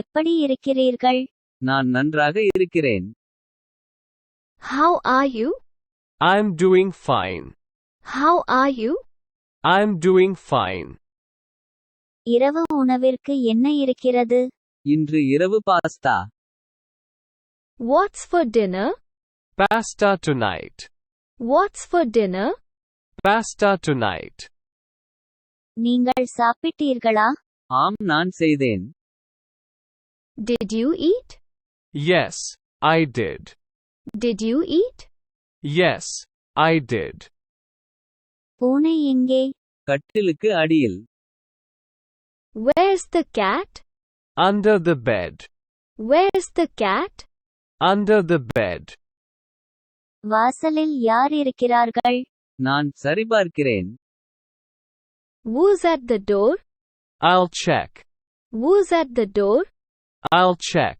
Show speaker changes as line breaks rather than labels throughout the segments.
எப்படி இருக்கிறீர்கள்
நான் நன்றாக இருக்கிறேன்
How are you?
I'm doing fine.
How are you?
I'm doing fine.
இரவு உணவிற்கு என்ன இருக்கிறது
இன்று இரவு pasta
What's for dinner?
Pasta tonight.
What's for dinner?
Pasta tonight.
நீங்கள் சாப்பிட்டீர்களா
ஆம் நான் செய்தேன்
Did you eat?
Yes, I did.
Did you eat?
Yes, I did.
பூனை எங்கே
கட்டிலுக்கு அடியில்
Where's the cat?
Under the bed.
Where's the cat?
Under the bed.
வாசலில் யார் இருக்கிறார்கள்
நான் சரிபார்க்கிறேன்
Who's at the door?
I'll check.
Who's at the door?
I'll check.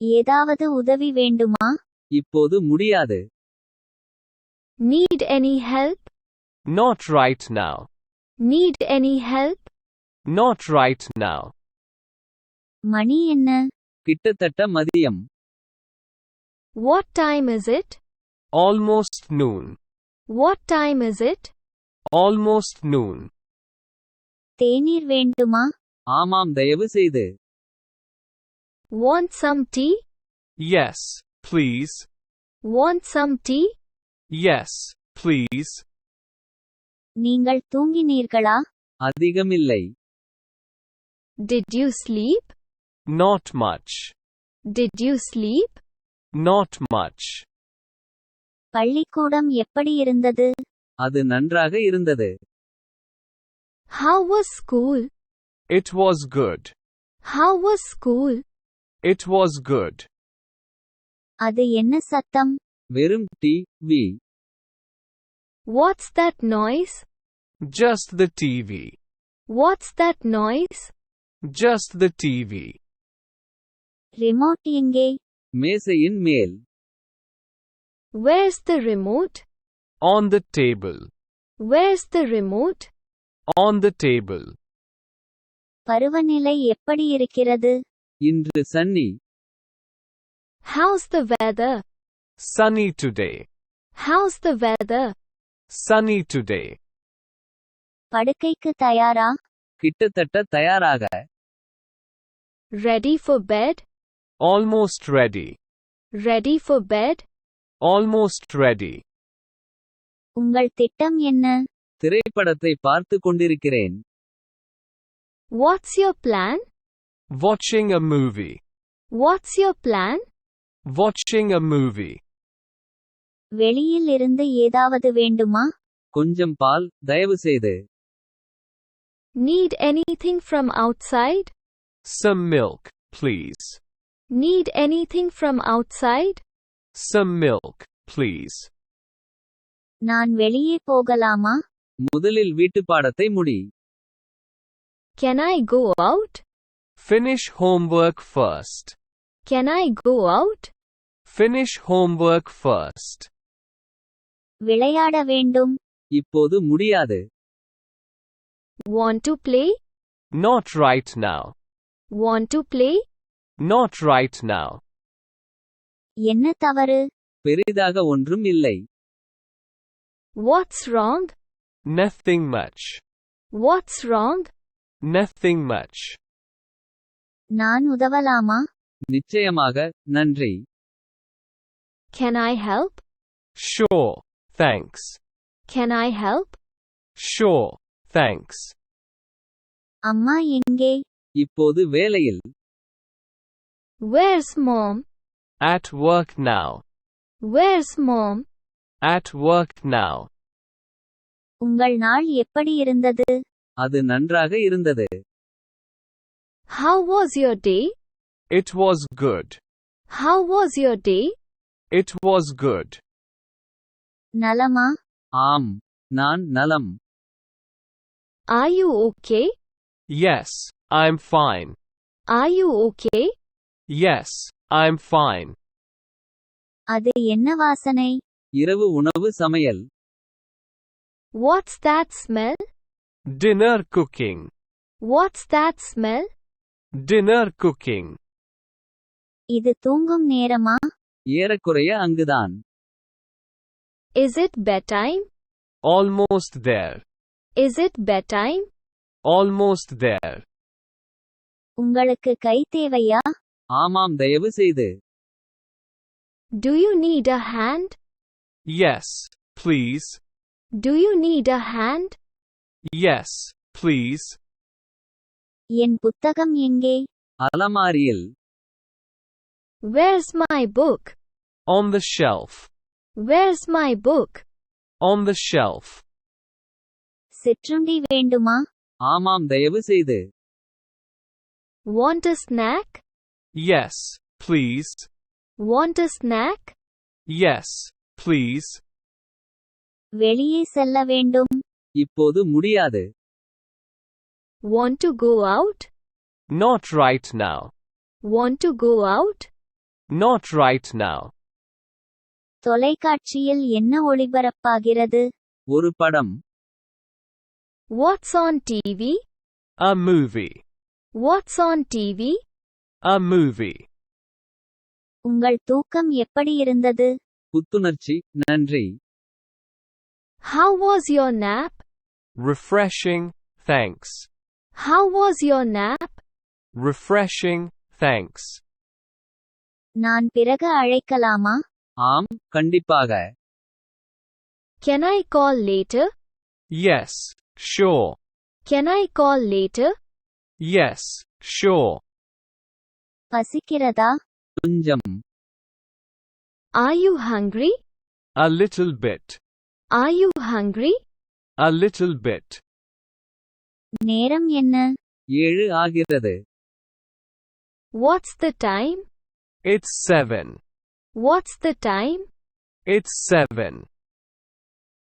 ஏதாவது உதவி வேண்டுமா
இப்போது முடியாது
Need any help?
Not right now.
Need any help?
Not right now.
மணி என்ன
கிட்டத்தட்ட மதியம்
What time is it?
Almost noon.
What time is it?
Almost noon.
தேநீர் வேண்டுமா
ஆமாம் தயவு செய்து
Want some tea?
Yes, please.
Want some tea?
Yes, please.
நீங்கள் தூங்கினீர்களா
அதிகமில்லை
Did you sleep?
Not much.
Did you sleep?
Not much.
பள்ளிக்கூடம் எப்படி இருந்தது
அது நன்றாக இருந்தது
How was school?
It was good.
How was school?
It was good.
அது என்ன சத்தம்
வெறும் T V
What's that noise?
Just the TV.
What's that noise?
Just the TV.
Remote எங்கே
மேசையின் மேல்
Where's the remote?
On the table.
Where's the remote?
On the table.
பருவநிலை எப்படி இருக்கிறது
இன்று Sunny
How's the weather?
Sunny today.
How's the weather?
Sunny today.
படுக்கைக்கு தயாரா
கிட்டத்தட்ட தயாராக
Ready for bed?
Almost ready.
Ready for bed?
Almost ready.
உங்கள் திட்டம் என்ன
திரைப்படத்தை பார்த்து கொண்டிருக்கிறேன்
What's your plan?
Watching a movie.
What's your plan?
Watching a movie.
வெளியில் இருந்து ஏதாவது வேண்டுமா
கொஞ்சம் பால் தயவு செய்து
Need anything from outside?
Some milk, please.
Need anything from outside?
Some milk, please.
நான் வெளியே போகலாமா
முதலில் வீட்டுப்பாடத்தை முடி
Can I go out?
Finish homework first.
Can I go out?
Finish homework first.
விளையாட வேண்டும்
இப்போது முடியாது
Want to play?
Not right now.
Want to play?
Not right now.
என்ன தவறு
பெரிதாக ஒன்றும் இல்லை
What's wrong?
Nothing much.
What's wrong?
Nothing much.
நான் உதவலாமா
நிச்சயமாக நன்றி
Can I help?
Sure, thanks.
Can I help?
Sure, thanks.
அம்மா எங்கே
இப்போது வேலையில்
Where's mom?
At work now.
Where's mom?
At work now.
உங்கள் நாள் எப்படி இருந்தது
அது நன்றாக இருந்தது
How was your day?
It was good.
How was your day?
It was good.
நலமா
ஆம் நான் நலம்
Are you okay?
Yes, I'm fine.
Are you okay?
Yes, I'm fine.
அது என்ன வாசனை
இரவு உணவு சமையல்
What's that smell?
Dinner cooking.
What's that smell?
Dinner cooking.
இது தூங்கும் நேரமா
ஏறக்குறைய அங்குதான்
Is it bedtime?
Almost there.
Is it bedtime?
Almost there.
உங்களுக்கு கை தேவையா
ஆமாம் தயவு செய்து
Do you need a hand?
Yes, please.
Do you need a hand?
Yes, please.
என் புத்தகம் எங்கே
அலமாரியில்
Where's my book?
On the shelf.
Where's my book?
On the shelf.
சிற்றுண்டி வேண்டுமா
ஆமாம் தயவு செய்து
Want a snack?
Yes, please.
Want a snack?
Yes, please.
வெளியே செல்ல வேண்டும்
இப்போது முடியாது
Want to go out?
Not right now.
Want to go out?
Not right now.
தொலைக்காட்சியில் என்ன ஒளிபரப்பாகிறது
ஒரு படம்
What's on TV?
A movie.
What's on TV?
A movie.
உங்கள் தூக்கம் எப்படி இருந்தது
புத்துணர்ச்சி நன்றி
How was your nap?
Refreshing, thanks.
How was your nap?
Refreshing, thanks.
நான் பிறகு அழைக்கலாமா
ஆம் கண்டிப்பாக
Can I call later?
Yes, sure.
Can I call later?
Yes, sure.
பசிக்கிறதா
கொஞ்சம்
Are you hungry?
A little bit.
Are you hungry?
A little bit.
நேரம் என்ன
ஏழு ஆகிறது
What's the time?
It's seven.
What's the time?
It's seven.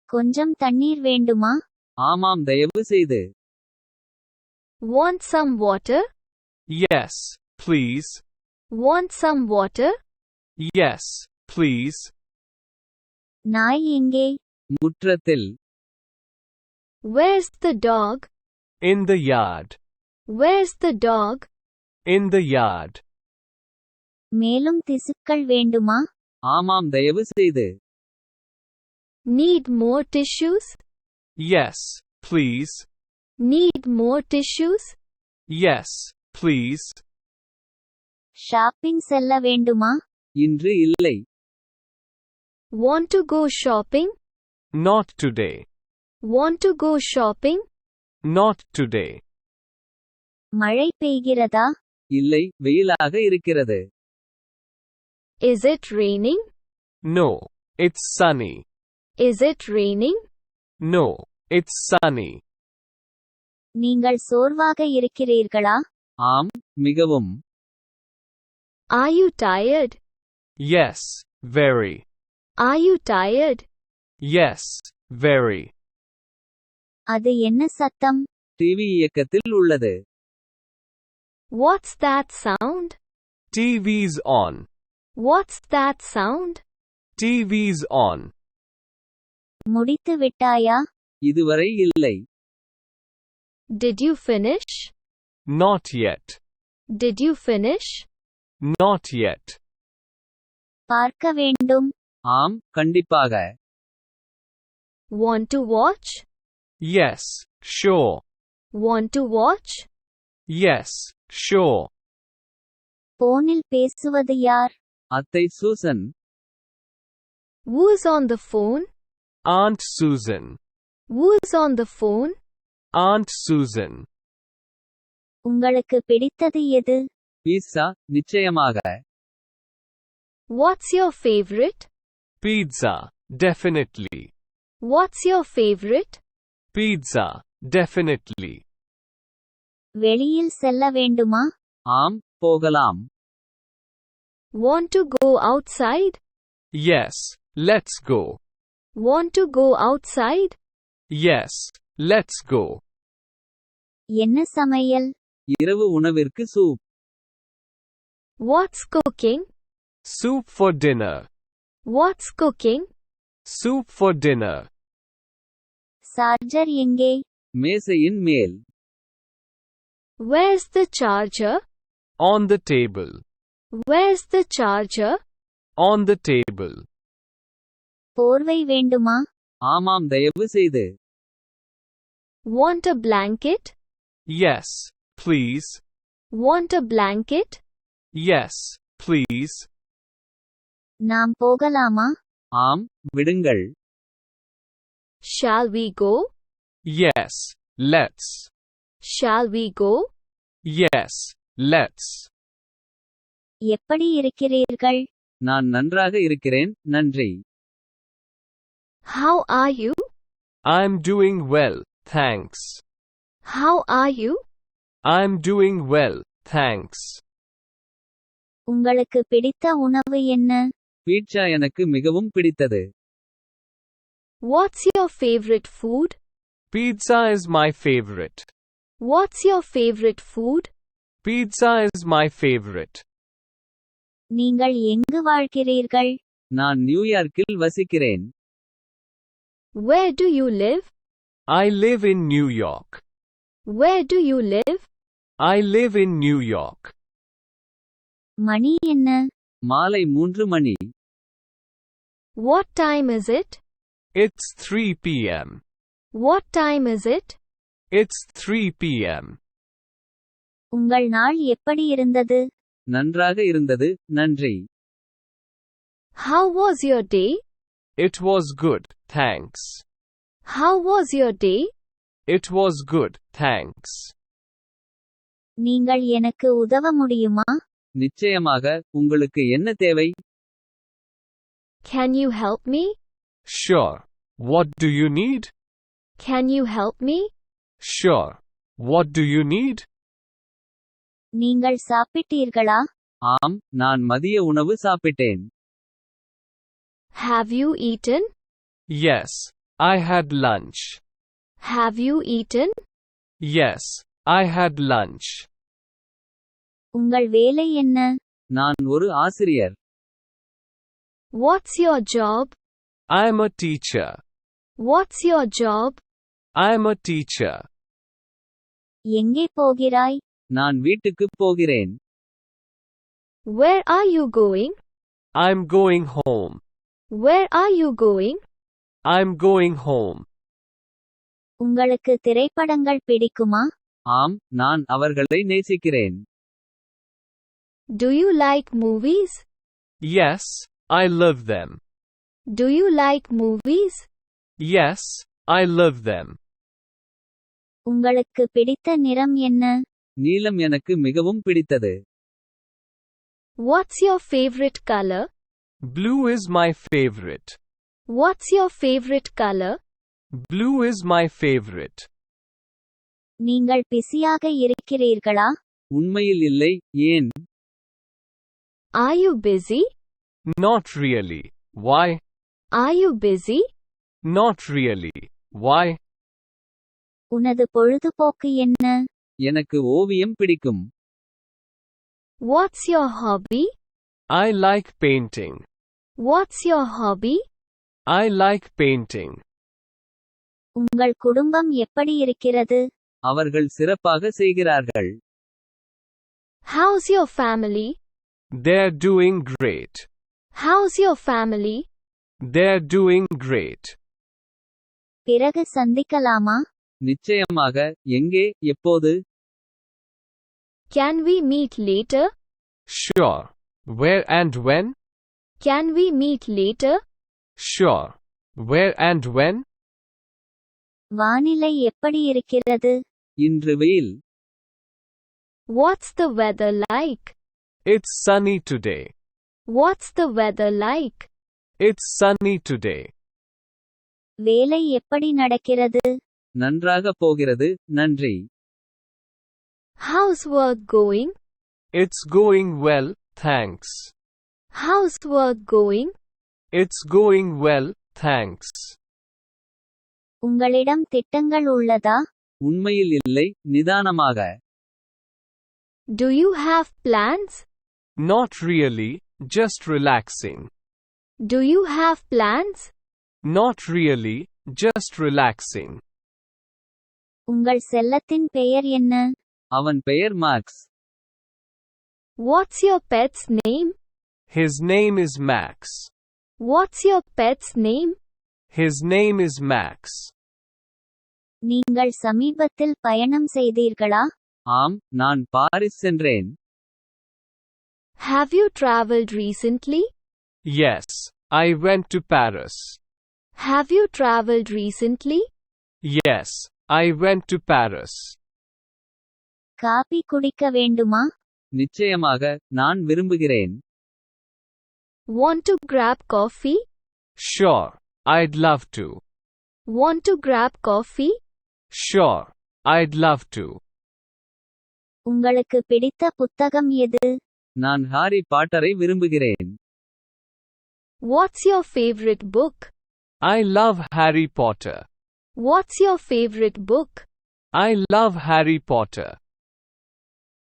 கொஞ்சம் தண்ணீர் வேண்டுமா
ஆமாம் தயவு செய்து
Want some water?
Yes, please.
Want some water?
Yes, please.
நாய் எங்கே
முற்றத்தில்
Where's the dog?
In the yard.
Where's the dog?
In the yard.
மேலும் திசுக்கள் வேண்டுமா
ஆமாம் தயவு செய்து
Need more tissues?
Yes, please.
Need more tissues?
Yes, please.
Shopping செல்ல வேண்டுமா
இன்று இல்லை
Want to go shopping?
Not today.
Want to go shopping?
Not today.
மழை பெய்கிறதா
இல்லை வெயிலாக இருக்கிறது
Is it raining?
No, it's sunny.
Is it raining?
No, it's sunny.
நீங்கள் சோர்வாக இருக்கிறீர்களா
ஆம் மிகவும்
Are you tired?
Yes, very.
Are you tired?
Yes, very.
அது என்ன சத்தம்
டிவி இயக்கத்தில் உள்ளது
What's that sound?
TV's on.
What's that sound?
TV's on.
முடித்து விட்டாயா
இதுவரை இல்லை
Did you finish?
Not yet.
Did you finish?
Not yet.
பார்க்க வேண்டும்
ஆம் கண்டிப்பாக
Want to watch?
Yes, sure.
Want to watch?
Yes, sure.
போனில் பேசுவது யார்
அத்தை Susan
Who's on the phone?
Aunt Susan.
Who's on the phone?
Aunt Susan.
உங்களுக்கு பிடித்தது எது
பீட்சா நிச்சயமாக
What's your favorite?
Pizza. Definitely.
What's your favorite?
Pizza. Definitely.
வெளியில் செல்ல வேண்டுமா
ஆம் போகலாம்
Want to go outside?
Yes, let's go.
Want to go outside?
Yes, let's go.
என்ன சமையல்
இரவு உணவிற்கு soup
What's cooking?
Soup for dinner.
What's cooking?
Soup for dinner.
Charger எங்கே
மேசையின் மேல்
Where's the charger?
On the table.
Where's the charger?
On the table.
போர்வை வேண்டுமா
ஆமாம் தயவு செய்து
Want a blanket?
Yes, please.
Want a blanket?
Yes, please.
நாம் போகலாமா
ஆம் விடுங்கள்
Shall we go?
Yes, let's.
Shall we go?
Yes, let's.
எப்படி இருக்கிறீர்கள்
நான் நன்றாக இருக்கிறேன் நன்றி
How are you?
I'm doing well, thanks.
How are you?
I'm doing well, thanks.
உங்களுக்கு பிடித்த உணவு என்ன
பீட்சா எனக்கு மிகவும் பிடித்தது
What's your favorite food?
Pizza is my favorite.
What's your favorite food?
Pizza is my favorite.
நீங்கள் எங்கு வாழ்கிறீர்கள்
நான் நியூயார்க்கில் வசிக்கிறேன்
Where do you live?
I live in New York.
Where do you live?
I live in New York.
மணி என்ன
மாலை மூன்று மணி
What time is it?
It's 3 p.m.
What time is it?
It's 3 p.m.
உங்கள் நாள் எப்படி இருந்தது
நன்றாக இருந்தது நன்றி
How was your day?
It was good, thanks.
How was your day?
It was good, thanks.
நீங்கள் எனக்கு உதவ முடியுமா
நிச்சயமாக உங்களுக்கு என்ன தேவை
Can you help me?
Sure. What do you need?
Can you help me?
Sure. What do you need?
நீங்கள் சாப்பிட்டீர்களா
ஆம் நான் மதிய உணவு சாப்பிட்டேன்
Have you eaten?
Yes. I had lunch.
Have you eaten?
Yes. I had lunch.
உங்கள் வேலை என்ன
நான் ஒரு ஆசிரியர்
What's your job?
I'm a teacher.
What's your job?
I'm a teacher.
எங்கே போகிறாய்
நான் வீட்டுக்கு போகிறேன்
Where are you going?
I'm going home.
Where are you going?
I'm going home.
உங்களுக்கு திரைப்படங்கள் பிடிக்குமா
ஆம் நான் அவர்களை நேசிக்கிறேன்
Do you like movies?
Yes, I love them.
Do you like movies?
Yes, I love them.
உங்களுக்கு பிடித்த நிறம் என்ன
நீலம் எனக்கு மிகவும் பிடித்தது
What's your favorite color?
Blue is my favorite.
What's your favorite color?
Blue is my favorite.
நீங்கள் பிஸியாக இருக்கிறீர்களா
உண்மையில் இல்லை ஏன்
Are you busy?
Not really. Why?
Are you busy?
Not really. Why?
உனது பொழுதுபோக்கு என்ன
எனக்கு ஓவியம் பிடிக்கும்
What's your hobby?
I like painting.
What's your hobby?
I like painting.
உங்கள் குடும்பம் எப்படி இருக்கிறது
அவர்கள் சிறப்பாக செய்கிறார்கள்
How's your family?
They're doing great.
How's your family?
They're doing great.
பிறகு சந்திக்கலாமா
நிச்சயமாக எங்கே எப்போது
Can we meet later?
Sure. Where and when?
Can we meet later?
Sure. Where and when?
வானிலை எப்படி இருக்கிறது
இன்று வெயில்
What's the weather like?
It's sunny today.
What's the weather like?
It's sunny today.
வேலை எப்படி நடக்கிறது
நன்றாக போகிறது நன்றி
How's work going?
It's going well, thanks.
How's work going?
It's going well, thanks.
உங்களிடம் திட்டங்கள் உள்ளதா
உண்மையில் இல்லை நிதானமாக
Do you have plans?
Not really, just relaxing.
Do you have plans?
Not really, just relaxing.
உங்கள் செல்லத்தின் பெயர் என்ன
அவன் பெயர் marks
What's your pet's name?
His name is Max.
What's your pet's name?
His name is Max.
நீங்கள் சமீபத்தில் பயணம் செய்தீர்களா
ஆம் நான் பாரிஸ் சென்றேன்
Have you traveled recently?
Yes, I went to Paris.
Have you traveled recently?
Yes, I went to Paris.
Coffee குடிக்க வேண்டுமா
நிச்சயமாக நான் விரும்புகிறேன்
Want to grab coffee?
Sure, I'd love to.
Want to grab coffee?
Sure, I'd love to.
உங்களுக்கு பிடித்த புத்தகம் எது
நான் ஹாரி பாட்டரை விரும்புகிறேன்
What's your favorite book?
I love Harry Potter.
What's your favorite book?
I love Harry Potter.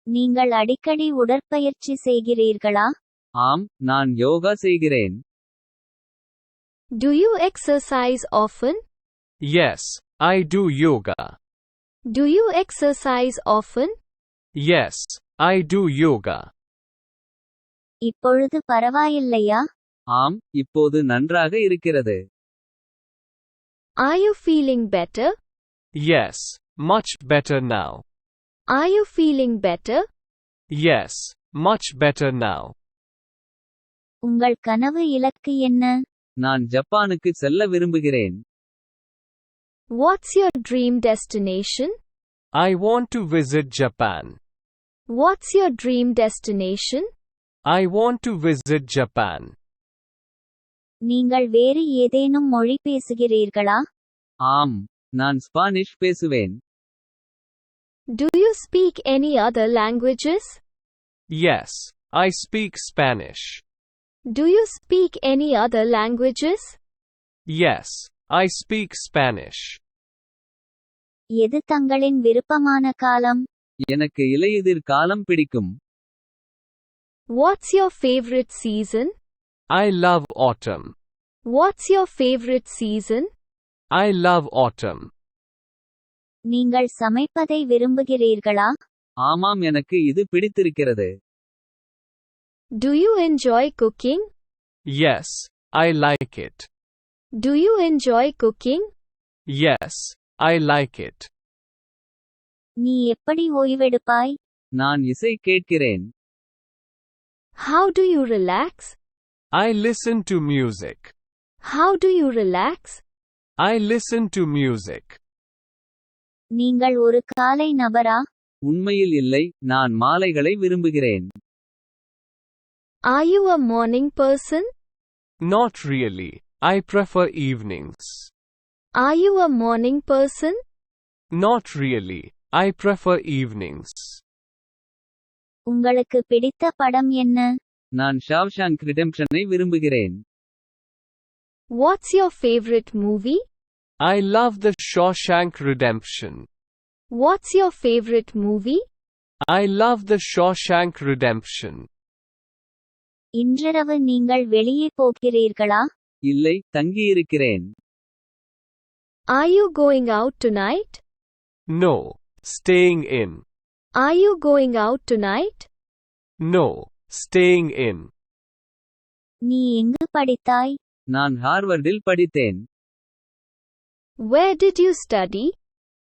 நீங்கள் அடிக்கடி உடற்பயிற்சி செய்கிறீர்களா
ஆம் நான் யோகா செய்கிறேன்
Do you exercise often?
Yes, I do yoga.
Do you exercise often?
Yes, I do yoga.
இப்பொழுது பரவாயில்லையா
ஆம் இப்போது நன்றாக இருக்கிறது
Are you feeling better?
Yes, much better now.
Are you feeling better?
Yes, much better now.
உங்கள் கனவு இலக்கு என்ன
நான் ஜப்பானுக்கு செல்ல விரும்புகிறேன்
What's your dream destination?
I want to visit Japan.
What's your dream destination?
I want to visit Japan.
நீங்கள் வேறு ஏதேனும் மொழி பேசுகிறீர்களா
ஆம் நான் ஸ்பானிஷ் பேசுவேன்
Do you speak any other languages?
Yes, I speak Spanish.
Do you speak any other languages?
Yes, I speak Spanish.
எது தங்களின் விருப்பமான காலம்
எனக்கு இலையுதிர் காலம் பிடிக்கும்
What's your favorite season?
I love autumn.
What's your favorite season?
I love autumn.
நீங்கள் சமைப்பதை விரும்புகிறீர்களா
ஆமாம் எனக்கு இது பிடித்திருக்கிறது
Do you enjoy cooking?
Yes, I like it.
Do you enjoy cooking?
Yes, I like it.
நீ எப்படி ஓய்வெடுப்பாய்
நான் இசை கேட்கிறேன்
How do you relax?
I listen to music.
How do you relax?
I listen to music.
நீங்கள் ஒரு காலை நபரா
உண்மையில் இல்லை நான் மாலைகளை விரும்புகிறேன்
Are you a morning person?
Not really. I prefer evenings.
Are you a morning person?
Not really. I prefer evenings.
உங்களுக்கு பிடித்த படம் என்ன
நான் ஷாவ்ஷாங்க் ரிடெம்ப்ஷனை விரும்புகிறேன்
What's your favorite movie?
I love the Shawshank Redemption.
What's your favorite movie?
I love the Shawshank Redemption.
இன்றிரவு நீங்கள் வெளியே போகிறீர்களா
இல்லை தங்கியிருக்கிறேன்
Are you going out tonight?
No. Staying in.
Are you going out tonight?
No. Staying in.
நீ எங்கு படித்தாய்
நான் ஹார்வர்டில் படித்தேன்
Where did you study?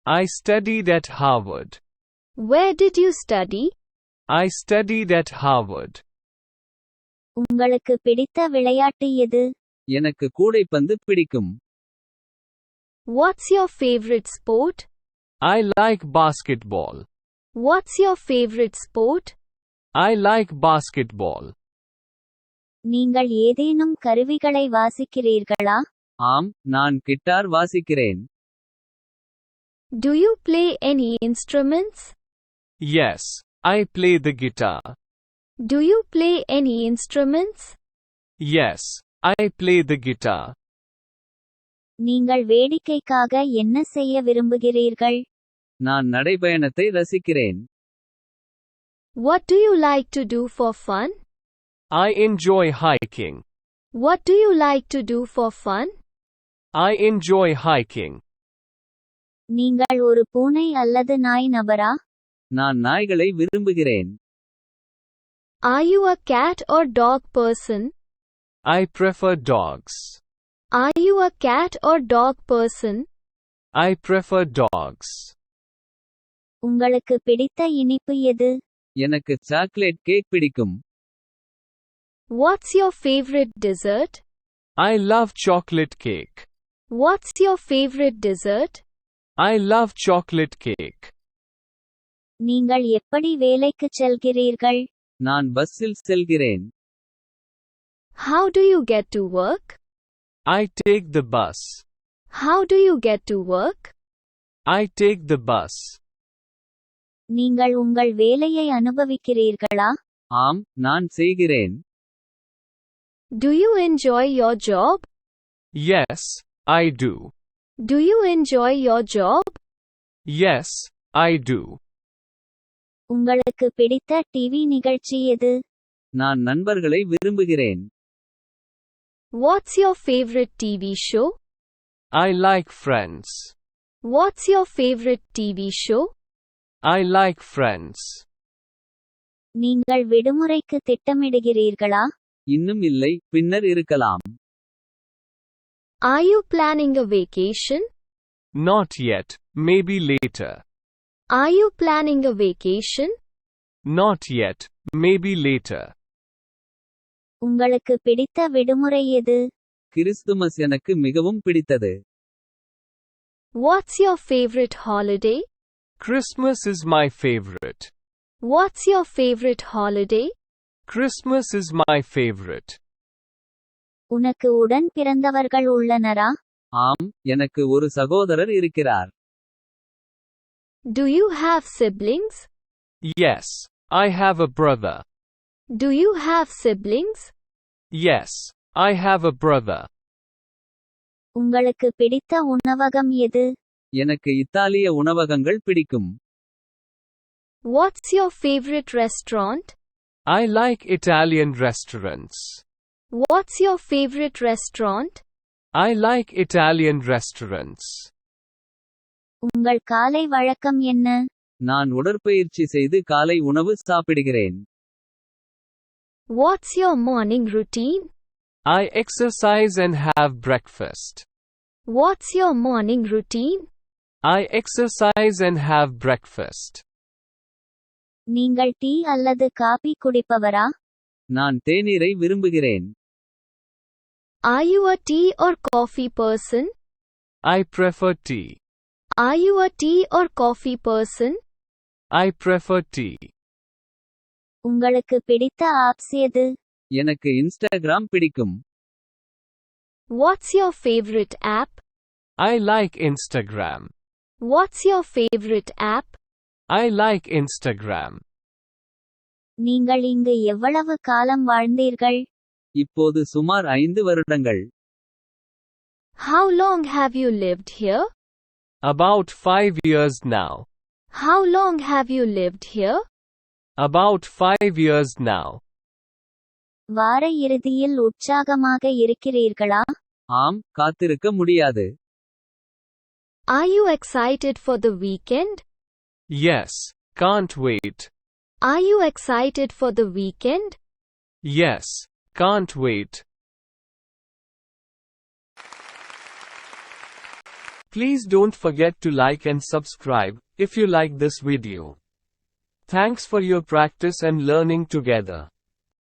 I studied at Harvard.
Where did you study?
I studied at Harvard.
உங்களுக்கு பிடித்த விளையாட்டு எது
எனக்கு கூடைப்பந்து பிடிக்கும்
What's your favorite sport?
I like basketball.
What's your favorite sport?
I like basketball.
நீங்கள் ஏதேனும் கருவிகளை வாசிக்கிறீர்களா
ஆம் நான் கிட்டார் வாசிக்கிறேன்
Do you play any instruments?
Yes, I play the guitar.
Do you play any instruments?
Yes, I play the guitar.
நீங்கள் வேடிக்கைக்காக என்ன செய்ய விரும்புகிறீர்கள்
நான் நடைபயணத்தை ரசிக்கிறேன்
What do you like to do for fun?
I enjoy hiking.
What do you like to do for fun?
I enjoy hiking.
நீங்கள் ஒரு பூனை அல்லது நாய் நபரா
நான் நாய்களை விரும்புகிறேன்
Are you a cat or dog person?
I prefer dogs.
Are you a cat or dog person?
I prefer dogs.
உங்களுக்கு பிடித்த இனிப்பு எது
எனக்கு சாக்லேட் கேக் பிடிக்கும்
What's your favorite dessert?
I love chocolate cake.
What's your favorite dessert?
I love chocolate cake.
நீங்கள் எப்படி வேலைக்குச் செல்கிறீர்கள்
நான் பஸ்ஸில் செல்கிறேன்
How do you get to work?
I take the bus.
How do you get to work?
I take the bus.
நீங்கள் உங்கள் வேலையை அனுபவிக்கிறீர்களா
ஆம் நான் செய்கிறேன்
Do you enjoy your job?
Yes, I do.
Do you enjoy your job?
Yes, I do.
உங்களுக்கு பிடித்த TV நிகழ்ச்சி எது
நான் நண்பர்களை விரும்புகிறேன்
What's your favorite TV show?
I like friends.
What's your favorite TV show?
I like friends.
நீங்கள் விடுமுறைக்கு திட்டமிடுகிறீர்களா
இன்னும் இல்லை பின்னர் இருக்கலாம்
Are you planning a vacation?
Not yet, maybe later.
Are you planning a vacation?
Not yet, maybe later.
உங்களுக்கு பிடித்த விடுமுறை எது
கிறிஸ்துமஸ் எனக்கு மிகவும் பிடித்தது
What's your favorite holiday?
Christmas is my favorite.
What's your favorite holiday?
Christmas is my favorite.
உனக்கு உடன் பிறந்தவர்கள் உள்ளனரா
ஆம் எனக்கு ஒரு சகோதரர் இருக்கிறார்
Do you have siblings?
Yes, I have a brother.
Do you have siblings?
Yes, I have a brother.
உங்களுக்கு பிடித்த உணவகம் எது
எனக்கு இத்தாலிய உணவகங்கள் பிடிக்கும்
What's your favorite restaurant?
I like Italian restaurants.
What's your favorite restaurant?
I like Italian restaurants.
உங்கள் காலை வழக்கம் என்ன
நான் உடற்பயிற்சி செய்து காலை உணவு சாப்பிடுகிறேன்
What's your morning routine?
I exercise and have breakfast.
What's your morning routine?
I exercise and have breakfast.
நீங்கள் டீ அல்லது காபி குடிப்பவரா
நான் தேநீரை விரும்புகிறேன்
Are you a tea or coffee person?
I prefer tea.
Are you a tea or coffee person?
I prefer tea.
உங்களுக்கு பிடித்த apps எது
எனக்கு இன்ஸ்டாகிராம் பிடிக்கும்
What's your favorite app?
I like Instagram.
What's your favorite app?
I like Instagram.
நீங்கள் இங்கு எவ்வளவு காலம் வாழ்ந்தீர்கள்
இப்போது சுமார் ஐந்து வருடங்கள்
How long have you lived here?
About five years now.
How long have you lived here?
About five years now.
வார இறுதியில் உற்சாகமாக இருக்கிறீர்களா
ஆம் காத்திருக்க முடியாது
are you excited for the weekend?
Yes, can't wait.
Are you excited for the weekend?
Yes, can't wait. Please don't forget to like and subscribe if you like this video. Thanks for your practice and learning together.